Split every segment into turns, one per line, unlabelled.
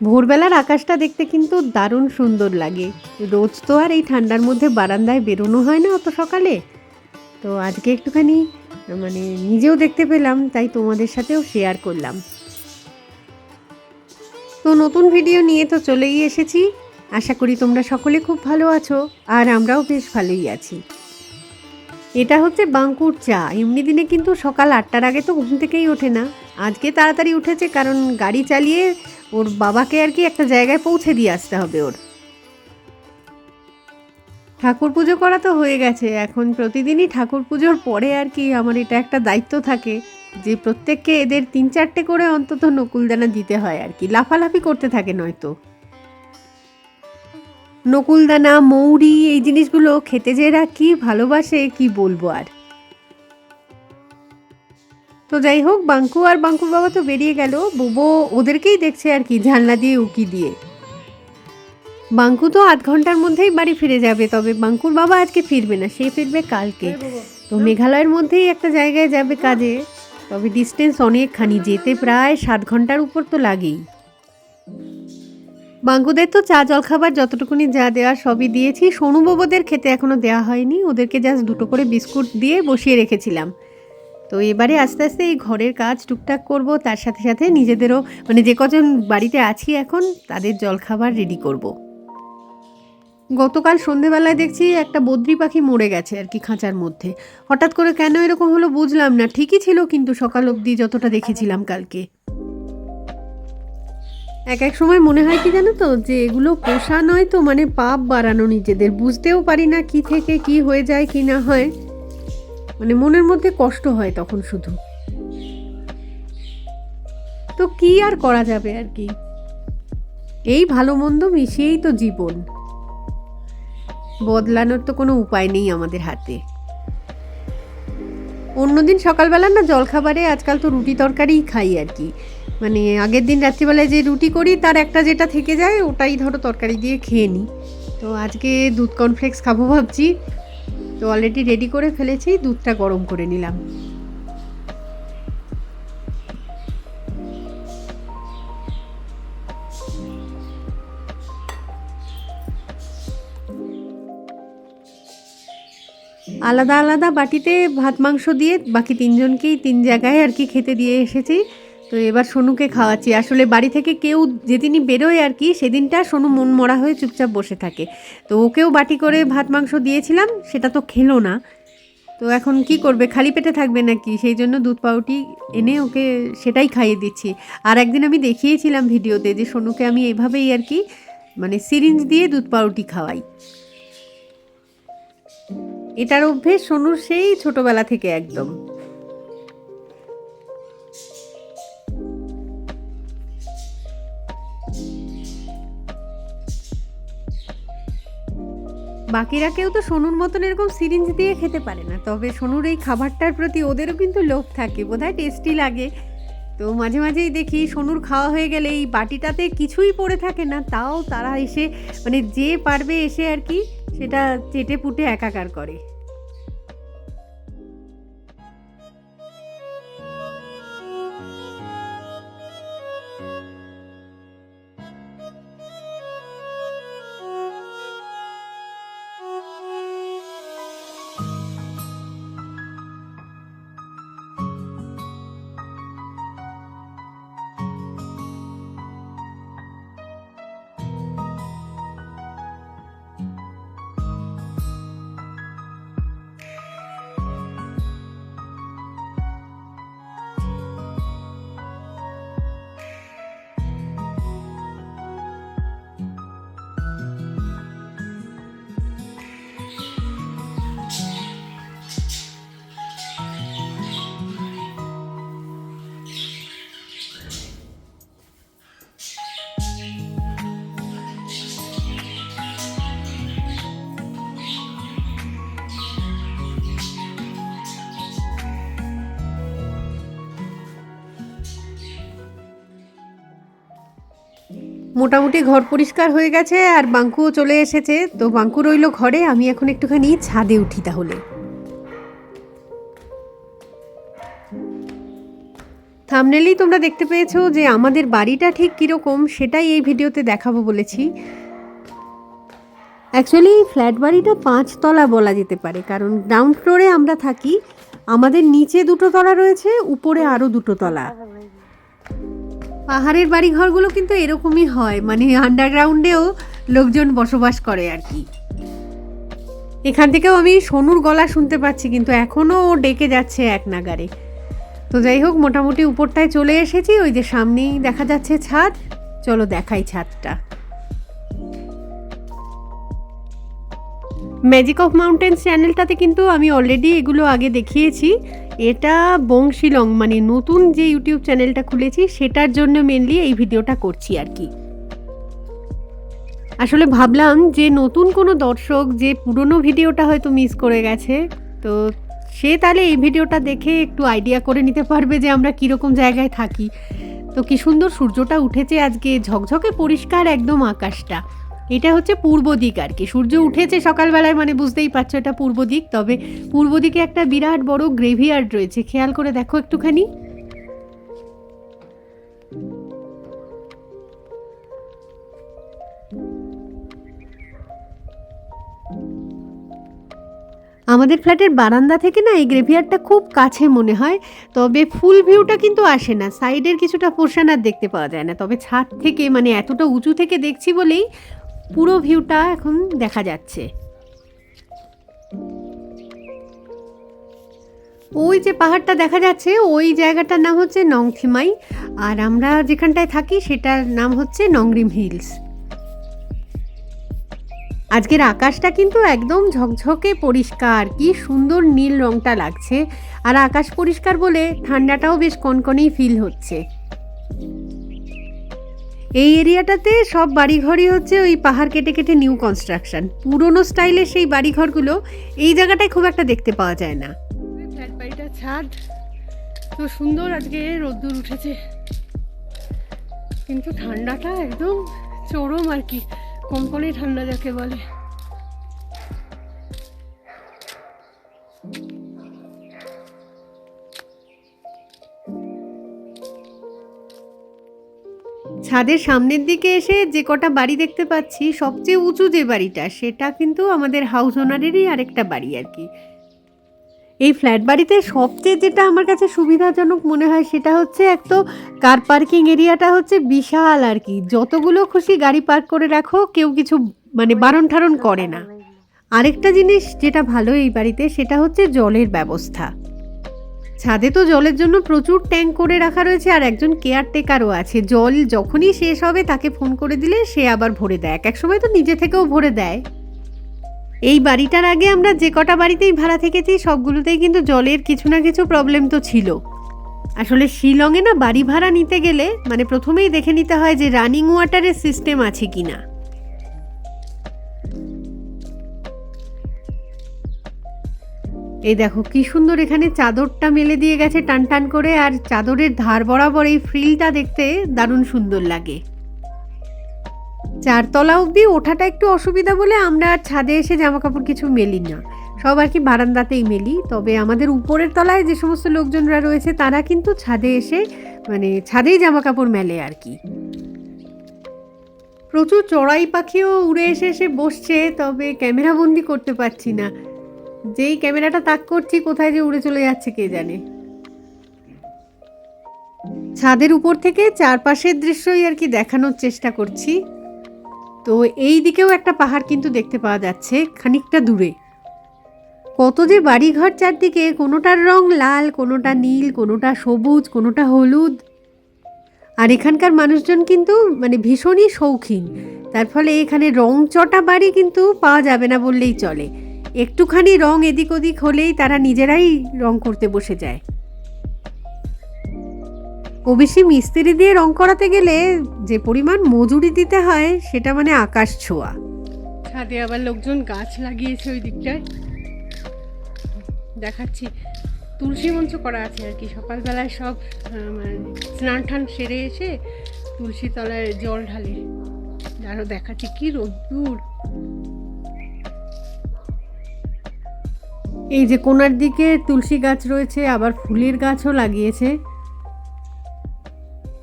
ভোরবেলার আকাশটা দেখতে কিন্তু দারুণ সুন্দর লাগে। রোজ তো আর এই ঠান্ডার মধ্যে বারান্দায় বেরোনো হয় না অত সকালে। তো আজকে একটুখানি মানে নিজেও দেখতে পেলাম, তাই তোমাদের সাথেও শেয়ার করলাম। তো নতুন ভিডিও নিয়ে তো চলেই এসেছি। আশা করি তোমরা সকলে খুব ভালো আছো, আর আমরাও বেশ ভালোই আছি। এটা হচ্ছে বাঙ্কুর চা। এমনি দিনে কিন্তু সকাল আটটার আগে তো ঘুম থেকেই ওঠে না। আজকে তাড়াতাড়ি উঠেছে কারণ গাড়ি চালিয়ে ওর বাবাকে আর কি একটা জায়গায় পৌঁছে দিয়ে আসতে হবে ওর। ঠাকুর পুজো করা তো হয়ে গেছে, এখন প্রতিদিনই ঠাকুর পুজোর পরে আর কি আমার এটা একটা দায়িত্ব থাকে যে প্রত্যেককে এদের তিন চারটে করে অন্তত নকুলদানা দিতে হয় আর কি, লাফালাফি করতে থাকে নয়তো। নকুলদানা, মৌরি, এই জিনিসগুলো খেতে যে এরা কি ভালোবাসে, কি বলব আর। তো যাই হোক বাঙ্কু আর বাঙ্কুর বাবা তো বেরিয়ে গেল। বুবো ওদেরকেই দেখছে আর কি জানলা দিয়ে উকি দিয়ে। বাঙ্কু তো আধ ঘণ্টার মধ্যেই বাড়ি ফিরে যাবে তবে বাঙ্কুর বাবা আজকে ফিরবে না সে ফিরবে কালকে। তো মেঘালয়ের মধ্যেই একটা জায়গায় যাবে কাজে তবে ডিস্টেন্স অনেকখানি যেতে প্রায় সাত ঘণ্টার উপর তো লাগেই। বাঙ্কুদের তো চা জলখাবার যতটুকুনি যা দেওয়া সবই দিয়েছি সোনুবাবুদের খেতে এখনও দেওয়া হয়নি ওদেরকে জাস্ট দুটো করে বিস্কুট দিয়ে বসিয়ে রেখেছিলাম। তো এবারে আস্তে আস্তে এই ঘরের কাজ টুকটাক করব, তার সাথে সাথে নিজেদেরও মানে যে কজন বাড়িতে আছি এখন, তাদের জলখাবার রেডি করব। গতকাল সন্ধেবেলায় দেখছি একটা বদ্রি পাখি মরে গেছে আর কি খাঁচার মধ্যে। হঠাৎ করে কেন এরকম হলো বুঝলাম না, ঠিকই ছিল কিন্তু সকাল অবধি যতটা দেখেছিলাম কালকে। এক এক সময় মনে হয় কি জানো তো, যে এগুলো পোষা নয় তো মানে পাপ বাড়ানো নিজেদের। বুঝতেও পারি না কি থেকে কি হয়ে যায়, কি না হয়। মানে মনের মধ্যে কষ্ট হয় তখন শুধু। তো কি আর করা যাবে আর কি? এই ভালো মন্দ মিশিয়েই তো জীবন। বদলানোর তো কোনো উপায় নেই আমাদের হাতে। অন্যদিন সকালবেলা না জলখাবারে আজকাল তো রুটি তরকারিই খাই আর কি। মানে আগের দিন রাত্রিবেলায় যে রুটি করি, তার একটা যেটা থেকে যায়, ওটাই ধরো তরকারি দিয়ে খেয়ে নিই। তো আজকে দুধ কর্নফ্লেক্স খাব ভাবছি। তো অলরেডি রেডি করে ফেলেছি, দুধটা গরম করে নিলাম। আলাদা আলাদা বাটিতে ভাত মাংস দিয়ে বাকি তিনজনকেই তিন জায়গায় আর কি খেতে দিয়ে এসেছি। তো এবার সোনুকে খাওয়াচ্ছি। আসলে বাড়ি থেকে কেউ যেদিনই বেরোয় আর কি, সেদিনটা সোনু মন মরা হয়ে চুপচাপ বসে থাকে। তো ওকেও বাটি করে ভাত, মাংস দিয়েছিলাম, সেটা তো খেলো না। তো এখন কি করবে? খালি পেটে থাকবে নাকি? সেই জন্য দুধ পাউটি এনে ওকে সেটাই খাইয়ে দিচ্ছি। আর একদিন আমি দেখিয়েছিলাম ভিডিওতে যে সোনুকে আমি এভাবেই আর কি মানে সিরিঞ্জ দিয়ে দুধ পাউটি খাওয়াই। এটার অভ্যেস সোনুর সেই ছোটবেলা থেকে একদম। বাকিরা কেউ তো সোনুর মতন এরকম সিরিঞ্জ দিয়ে খেতে পারে না। তবে সোনুর এই খাবারটার প্রতি ওদেরও কিন্তু লোভ থাকে। বোধহয় টেস্টি লাগে। তো মাঝে মাঝেই দেখি সোনুর খাওয়া হয়ে গেলে এই বাটিটাতে কিছুই পড়ে থাকে না। তাও তারা এসে মানে যে পারবে এসে আর কি সেটা চেটে পুটে একাকার করে। মোটামুটি ঘর পরিষ্কার হয়ে গেছে আর বাঙ্কুও চলে এসেছে। তো বাঙ্কু রইল ঘরে, আমি এখন একটুখানি ছাদে উঠি তাহলে। থামনেলেই তোমরা দেখতে পেয়েছ যে আমাদের বাড়িটা ঠিক কীরকম, সেটাই এই ভিডিওতে দেখাবো বলেছি। অ্যাকচুয়ালি ফ্ল্যাট বাড়িটা পাঁচতলা বলা যেতে পারে, কারণ গ্রাউন্ড ফ্লোরে আমরা থাকি। আমাদের নিচে দুটো তলা রয়েছে, উপরে আরও দুটো তলা। পাহাড়ের বাড়ি ঘরগুলো কিন্তু এরকমই হয় মানে আন্ডারগ্রাউন্ডেও লোকজন বসবাস করে আর কি। এখান থেকেও আমি সোনুর গলা শুনতে পাচ্ছি, কিন্তু এখনও ও ডেকে যাচ্ছে এক নাগারে। তো যাই হোক, মোটামুটি উপরটায় চলে এসেছি, ওই যে সামনেই দেখা যাচ্ছে ছাদ। চলো দেখাই ছাদটা। ম্যাজিক অফ মাউন্টেন্স চ্যানেলটাতে কিন্তু আমি অলরেডি এগুলো আগে দেখিয়েছি। এটা বংশীলং মানে নতুন যে ইউটিউব চ্যানেলটা খুলেছি, সেটার জন্য মেনলি এই ভিডিওটা করছি আর কি। আসলে ভাবলাম যে নতুন কোনো দর্শক যে পুরনো ভিডিওটা হয়তো মিস করে গেছে, তো সে তাহলে এই ভিডিওটা দেখে একটু আইডিয়া করে নিতে পারবে যে আমরা কীরকম জায়গায় থাকি। তো কি সুন্দর সূর্যটা উঠেছে আজকে, ঝকঝকে পরিষ্কার একদম আকাশটা। এটা হচ্ছে পূর্ব দিক আর কি। সূর্য উঠেছে সকালবেলায় মানে বুঝতেই পারছ এটা পূর্ব দিক, তবে পূর্ব দিকে একটা বিরাট বড় গ্রেভিয়ার্ড রয়েছে। খেয়াল করে দেখো একটুখানি। আমাদের ফ্ল্যাটের বারান্দা থেকে না এই গ্রেভিয়ারটা খুব কাছে মনে হয়, তবে ফুল ভিউটা কিন্তু আসে না। সাইডের কিছুটা পোর্শন আর দেখতে পাওয়া যায় না। তবে ছাদ থেকে মানে এতটা উঁচু থেকে দেখছি বলেই পুরো ভিউটা এখন দেখা যাচ্ছে। ওই যে পাহাড়টা দেখা যাচ্ছে, ওই জায়গাটার নাম হচ্ছে নংথিমাই। আর আমরা যেখানটায় থাকি সেটার নাম হচ্ছে নংরিম হিলস। আজকের আকাশটা কিন্তু একদম ঝকঝকে পরিষ্কার, কি সুন্দর নীল রংটা লাগছে। আর আকাশ পরিষ্কার বলে ঠান্ডাটাও বেশ কনকনেই ফিল হচ্ছে। এই এরিয়াটাতে সব বাড়িঘরই হচ্ছে ওই পাহাড় কেটে কেটে নিউ কনস্ট্রাকশন। পুরনো স্টাইলে সেই বাড়িঘরগুলো এই জায়গাটায় খুব একটা দেখতে পাওয়া যায় না।
বাড়িটা ছাদ। তো সুন্দর আজকে রোদ্দুর উঠেছে। কিন্তু ঠান্ডাটা একদম চরম আর কি। কনকনে ঠান্ডা যাকে বলে।
ছাদের সামনের দিকে এসে যে কটা বাড়ি দেখতে পাচ্ছি, সবচেয়ে উঁচু যে বাড়িটা, সেটা কিন্তু আমাদের হাউস ওনারেরই আরেকটা বাড়ি আর কি। এই ফ্ল্যাট বাড়িতে সবচেয়ে যেটা আমার কাছে সুবিধাজনক মনে হয়, সেটা হচ্ছে এক তো কার পার্কিং এরিয়াটা হচ্ছে বিশাল আর কি। যতগুলো খুশি গাড়ি পার্ক করে রাখো, কেউ কিছু মানে বারণ ঠারণ করে না। আরেকটা জিনিস যেটা ভালো এই বাড়িতে, সেটা হচ্ছে জলের ব্যবস্থা। ছাদে তো জলের জন্য প্রচুর ট্যাঙ্ক করে রাখা রয়েছে আর একজন কেয়ারটেকারও আছে। জল যখনই শেষ হবে তাকে ফোন করে দিলে সে আবার ভরে দেয়। এক এক সময় তো নিজে থেকেও ভরে দেয়। এই বাড়িটার আগে আমরা যে কটা বাড়িতেই ভাড়া থেকেছি, সবগুলোতেই কিন্তু জলের কিছু না কিছু প্রবলেম তো ছিল। আসলে শিলংয়ে না বাড়ি ভাড়া নিতে গেলে মানে প্রথমেই দেখে নিতে হয় যে রানিং ওয়াটারের সিস্টেম আছে কি না এই দেখো, কি সুন্দর এখানে চাদরটা মেলে দিয়ে গেছে টান টান করে, আর চাদরের ধার বরাবর এই ফ্রিলটা দেখতে দারুণ সুন্দর লাগে। চারতলা অবধি ওঠাটা একটু অসুবিধা বলে আমরা আর ছাদে এসে জামা কাপড় কিছু মেলি না। সব আর কি বারান্দাতেই মেলি, তবে আমাদের উপরের তলায় যে সমস্ত লোকজনরা রয়েছে, তারা কিন্তু ছাদে এসে মানে ছাদেই জামা কাপড় মেলে আর কি। প্রচুর চড়াই পাখিও উড়ে এসে এসে বসছে, তবে ক্যামেরা বন্দি করতে পারছি না। যেই ক্যামেরাটা তাক করছি, কোথায় যে উড়ে চলে যাচ্ছে কে জানে। ছাদের উপর থেকে চারপাশের দৃশ্যই আর কি দেখানোর চেষ্টা করছি। তো এই দিকেও একটা পাহাড় কিন্তু দেখতে পাওয়া যাচ্ছে, খানিকটা দূরে। কত যে বাড়িঘর চারদিকে, কোনোটার রং লাল, কোনোটা নীল, কোনোটা সবুজ, কোনোটা হলুদ। আর এখানকার মানুষজন কিন্তু মানে ভীষণই শৌখিন। তার ফলে এখানে রং চটা বাড়ি কিন্তু পাওয়া যাবে না বললেই চলে। একটুখানি রং এদিক ওদিক হলেই তারা নিজেরাই রং করতে বসে যায়। ওবিসি মিস্ত্রি দিয়ে রং করাতে গেলে যে পরিমাণ মজুরি দিতে হয়, সেটা মানে আকাশ ছোঁয়া।
ছাদে আবার লোকজন গাছ লাগিয়েছে ওই দিকটায়। দেখাচ্ছি। তুলসী মঞ্চ করা আছে আর কি। সকালবেলায় সব মানে স্নান টান সেরে এসে তুলসী তলায় জল ঢালে। আরও দেখাচ্ছি। কী রোদ্দুর!
এই যে কোনার দিকে তুলসী গাছ রয়েছে, আবার ফুলের গাছও লাগিয়েছে।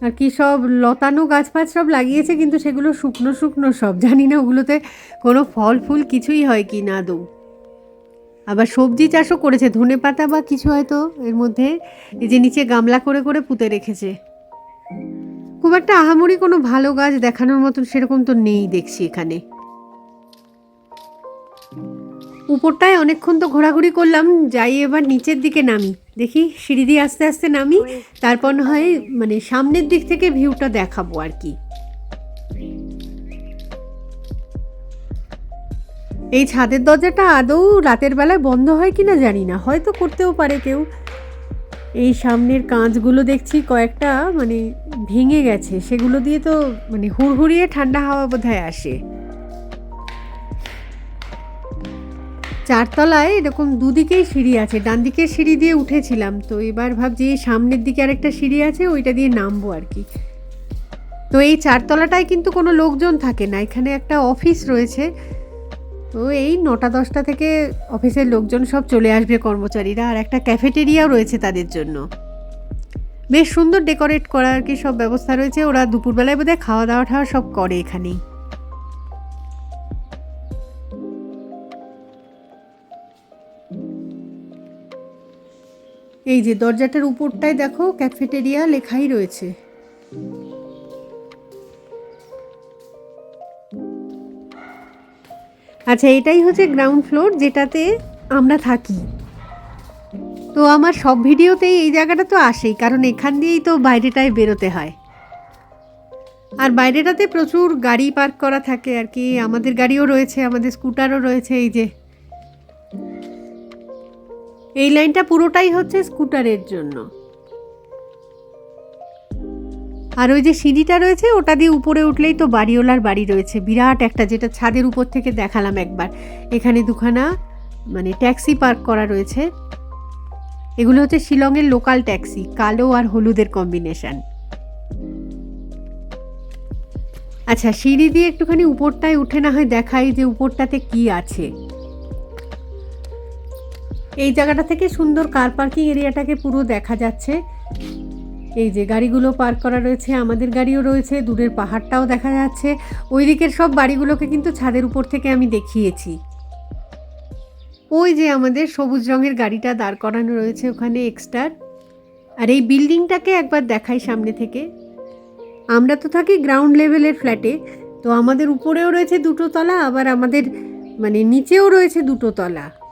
আর কি সব লতানো গাছ ফাছ সব লাগিয়েছে, কিন্তু সেগুলো শুকনো শুকনো সব। জানি না ওগুলোতে কোনো ফল ফুল কিছুই হয় কি না দৌ। আবার সবজি চাষও করেছে, ধনে পাতা বা কিছু হয়তো এর মধ্যে। এই যে নিচে গামলা করে করে পুঁতে রেখেছে। খুব একটা আহামরি কোনো ভালো গাছ দেখানোর মতন সেরকম তো নেই দেখছি এখানে। উপরটায় অনেকক্ষণ তো ঘোরাঘুরি করলাম যাই এবার নিচের দিকে নামি। দেখি সিঁড়ি দিয়ে আস্তে আস্তে নামি তারপর না হয় মানে সামনের দিক থেকে ভিউটা দেখাবো আর কি। এই ছাদের দরজাটা আদৌ রাতের বেলায় বন্ধ হয় কিনা জানি না হয়তো করতেও পারে কেউ। এই সামনের কাঁচগুলো দেখছি কয়েকটা মানে ভেঙে গেছে সেগুলো দিয়ে তো মানে হুড়হুড়িয়ে ঠান্ডা হাওয়া বোধহয় আসে। চারতলায় এরকম দুদিকেই সিঁড়ি আছে, ডান দিকের সিঁড়ি দিয়ে উঠেছিলাম। তো এবার ভাবছি সামনের দিকে আরেকটা সিঁড়ি আছে, ওইটা দিয়ে নামবো আর কি। তো এই চারতলাটায় কিন্তু কোনো লোকজন থাকে না, এখানে একটা অফিস রয়েছে। তো এই নটা দশটা থেকে অফিসের লোকজন সব চলে আসবে কর্মচারীরা, আর একটা ক্যাফেটেরিয়াও রয়েছে তাদের জন্য। বেশ সুন্দর ডেকোরেট করা আর কি সব ব্যবস্থা রয়েছে, ওরা দুপুরবেলায় বোধহয় খাওয়া দাওয়া টাওয়া সব করে এখানেই। এই যে দরজাটার উপরটায় দেখো ক্যাফেটেরিয়া লেখাই রয়েছে। আচ্ছা এটাই হচ্ছে গ্রাউন্ড ফ্লোর যেটাতে আমরা থাকি। তো আমার সব ভিডিওতেই এই জায়গাটা তো আসেই, কারণ এখান দিয়েই তো বাইরেটায় বেরোতে হয়। আর বাইরেটাতে প্রচুর গাড়ি পার্ক করা থাকে আর কি, আমাদের গাড়িও রয়েছে, আমাদের স্কুটারও রয়েছে, এই যে। এই লাইনটা পুরোটাই হচ্ছে স্কুটারের জন্য। আর ওই যে সিঁড়িটা রয়েছে, ওটা দিয়ে উপরে উঠলেই তো বাড়িওয়ালার বাড়ি রয়েছে। বিরাট একটা, যেটা ছাদের উপর থেকে দেখালাম একবার। এখানে দুখানা মানে ট্যাক্সি পার্ক করা রয়েছে। এগুলো হচ্ছে শিলংয়ের লোকাল ট্যাক্সি, কালো আর হলুদের কম্বিনেশন। আচ্ছা সিঁড়ি দিয়ে একটুখানি উপরটায় উঠে না হয় দেখাই যে উপরটাতে কি আছে। এই জায়গাটা থেকে সুন্দর কার পার্কিং এরিয়াটাকে পুরো দেখা যাচ্ছে। এই যে গাড়িগুলো পার্ক করা রয়েছে, আমাদের গাড়িও রয়েছে, দূরের পাহাড়টাও দেখা যাচ্ছে। ওই দিকের সব বাড়িগুলোকে কিন্তু ছাদের উপর থেকে আমি দেখিয়েছি। ওই যে আমাদের সবুজ রঙের গাড়িটা দাঁড় করানো রয়েছে ওখানে এক্সটার আর এই বিল্ডিংটাকে একবার দেখাই সামনে থেকে। আমরা তো থাকি গ্রাউন্ড লেভেলের ফ্ল্যাটে তো আমাদের উপরেও রয়েছে দুটো তলা, আবার আমাদের মানে নিচেও রয়েছে দুটো তলা।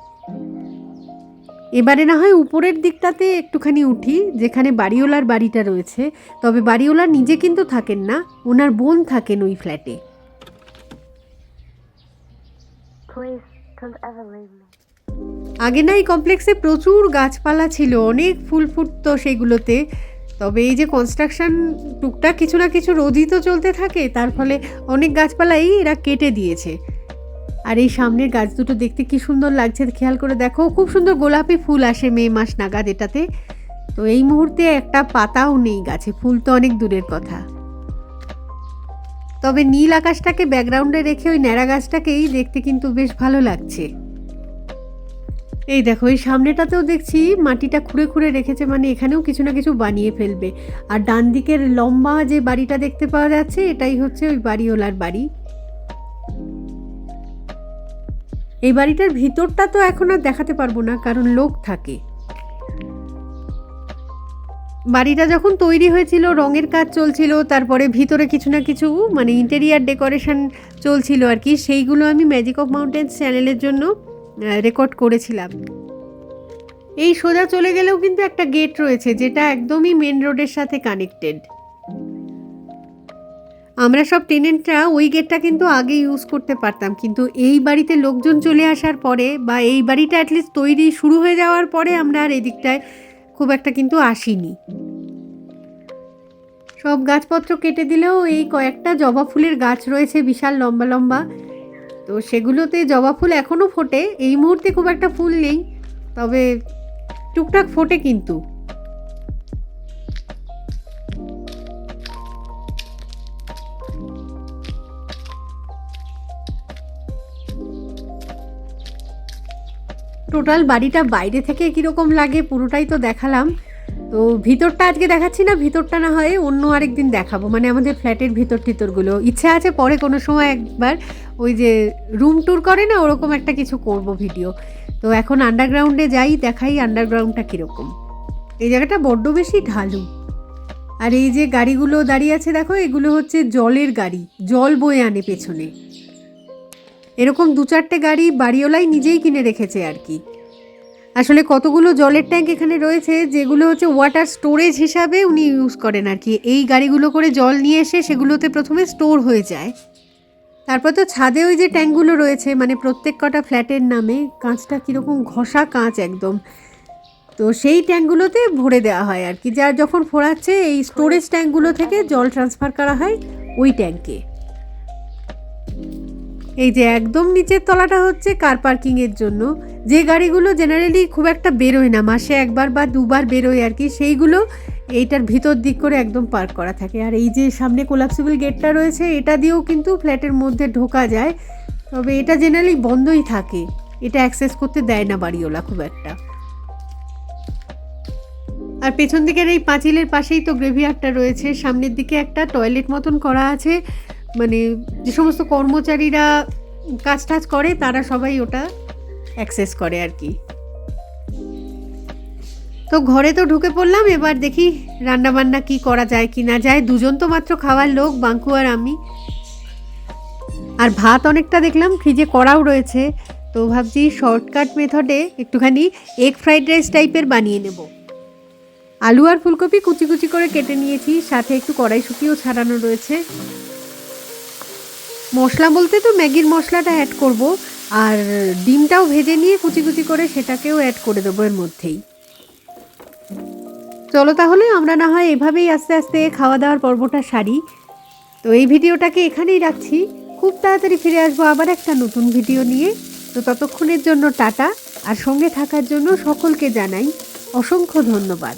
এবারে না হয় উপরের দিকটাতে একটুখানি উঠি যেখানে বাড়িওলার বাড়িটা রয়েছে। তবে বাড়িওয়ালা নিজে কিন্তু থাকেন না ওনার বোন থাকেন ওই ফ্ল্যাটে. আগে না এই কমপ্লেক্সে প্রচুর গাছপালা ছিল অনেক ফুল ফুটতো সেগুলোতে। তবে এই যে কনস্ট্রাকশন টুকটাক কিছু না কিছু রোদই তো চলতে থাকে তার ফলে অনেক গাছপালাই এরা কেটে দিয়েছে। আর এই সামনের গাছ দুটো দেখতে কি সুন্দর লাগছে খেয়াল করে দেখো। খুব সুন্দর গোলাপি ফুল আসে মে মাস নাগাদ এটাতে। তো এই মুহূর্তে একটা পাতাও নেই গাছে, ফুল তো অনেক দূরের কথা। তবে নীল আকাশটাকে ব্যাকগ্রাউন্ডে রেখে ওই ন্যাড়া গাছটাকেই দেখতে কিন্তু বেশ ভালো লাগছে। এই দেখো, এই সামনেটাতেও দেখছি মাটিটা খুঁড়ে খুঁড়ে রেখেছে মানে এখানেও কিছু না কিছু বানিয়ে ফেলবে। আর ডান দিকের লম্বা যে বাড়িটা দেখতে পাওয়া যাচ্ছে, এটাই হচ্ছে ওই বাড়িওয়ালার বাড়ি। এই বাড়িটার ভিতরটা তো এখন আর দেখাতে পারব না, কারণ লোক থাকে। বাড়িটা যখন তৈরি হয়েছিল, রঙের কাজ চলছিল, তারপরে ভিতরে কিছু না কিছু মানে ইন্টেরিয়ার ডেকোরেশন চলছিল আর কি, সেইগুলো আমি ম্যাজিক অফ মাউন্টেন্স চ্যানেলের জন্য রেকর্ড করেছিলাম। এই সোজা চলে গেলেও কিন্তু একটা গেট রয়েছে, যেটা একদমই মেন রোডের সাথে কানেক্টেড আমরা সব টেনেন্টরা ওই গেটটা কিন্তু আগে ইউজ করতে পারতাম। কিন্তু এই বাড়িতে লোকজন চলে আসার পরে বা এই বাড়িটা অ্যাটলিস্ট তৈরি শুরু হয়ে যাওয়ার পরে আমরা আর এদিকটায় খুব একটা কিন্তু আসিনি। সব গাছপত্র কেটে দিলেও এই কয়েকটা জবা ফুলের গাছ রয়েছে বিশাল লম্বা লম্বা। তো সেগুলোতে জবা ফুল এখনও ফোটে। এই মুহূর্তে খুব একটা ফুল নেই, তবে টুকটাক ফোটে কিন্তু। টোটাল বাড়িটা বাইরে থেকে কীরকম লাগে পুরোটাই তো দেখালাম। তো ভিতরটা আজকে দেখাচ্ছি না, ভিতরটা না হয় অন্য আরেক দিন দেখাবো। মানে আমাদের ফ্ল্যাটের ভিতর টিতরগুলো ইচ্ছে আছে পরে কোনো সময় একবার ওই যে রুম ট্যুর করে না, ওরকম একটা কিছু করব ভিডিও তো এখন আন্ডারগ্রাউন্ডে যাই, দেখাই আন্ডারগ্রাউন্ডটা কীরকম। এই জায়গাটা বড্ড বেশি ঢালু। আর এই যে গাড়িগুলো দাঁড়িয়ে আছে, দেখো, এগুলো হচ্ছে জলের গাড়ি। জল বয়ে আনে পেছনে। এরকম দু চারটে গাড়ি বাড়িওয়ালাই নিজেই কিনে রেখেছে আর কি। আসলে কতগুলো জলের ট্যাঙ্ক এখানে রয়েছে, যেগুলো হচ্ছে ওয়াটার স্টোরেজ হিসাবে উনি ইউজ করেন আর কি। এই গাড়িগুলো করে জল নিয়ে এসে সেগুলোতে প্রথমে স্টোর হয়ে যায়। তারপর তো ছাদে ওই যে ট্যাঙ্কগুলো রয়েছে মানে প্রত্যেক কটা ফ্ল্যাটের নামে কাঁচটা কীরকম ঘষা কাঁচ একদম। তো সেই ট্যাঙ্কগুলোতে ভরে দেওয়া হয় আর কি যার যখন ফোরাচ্ছে এই স্টোরেজ ট্যাঙ্কগুলো থেকে জল ট্রান্সফার করা হয় ওই ট্যাঙ্কে। এই যে একদম নিচের তলাটা হচ্ছে কার পার্কিংয়ের জন্য। যে গাড়িগুলো জেনারেলি খুব একটা বেরোয় না, মাসে একবার বা দুবার বেরোয় আর কি, সেইগুলো এইটার ভিতর দিক করে একদম পার্ক করা থাকে। আর এই যে সামনে কোলাপসিবল গেটটা রয়েছে, এটা দিয়েও কিন্তু ফ্ল্যাটের মধ্যে ঢোকা যায়। তবে এটা জেনারেলি বন্ধই থাকে। এটা অ্যাক্সেস করতে দেয় না বাড়িওয়ালা খুব একটা। আর পেছন দিকের এই পাঁচিলের পাশেই তো গ্রেভিয়ারটা রয়েছে। সামনের দিকে একটা টয়লেট মতন করা আছে। মানে যে সমস্ত কর্মচারীরা কাজ টাজ করে, তারা সবাই ওটা অ্যাক্সেস করে আর কি। তো ঘরে তো ঢুকে পড়লাম, এবার দেখি রান্না বান্না কি করা যায় কি না যায়। দুজন তো মাত্র খাওয়ার লোক, বাঙ্কু আর আমি। আর ভাত অনেকটা দেখলাম, ফ্রিজে করাও রয়েছে। তো ভাবছি শর্টকাট মেথডে একটুখানি এগ ফ্রাইড রাইস টাইপের বানিয়ে নেব। আলু আর ফুলকপি কুচি কুচি করে কেটে নিয়েছি, সাথে একটু কড়াইশুটিও ছাড়ানো রয়েছে। মশলা বলতে তো ম্যাগির মশলাটা অ্যাড করব, আর ডিমটাও ভেজে নিয়ে কুচি কুচি করে সেটাকেও অ্যাড করে দেবো এর মধ্যেই। চলো তাহলে, আমরা না হয় এভাবেই আস্তে আস্তে খাওয়া দাওয়ার পর্বটা সারি। তো এই ভিডিওটাকে এখানেই রাখছি। খুব তাড়াতাড়ি ফিরে আসব আবার একটা নতুন ভিডিও নিয়ে। তো ততক্ষণের জন্য টাটা, আর সঙ্গে থাকার জন্য সকলকে জানাই অসংখ্য ধন্যবাদ।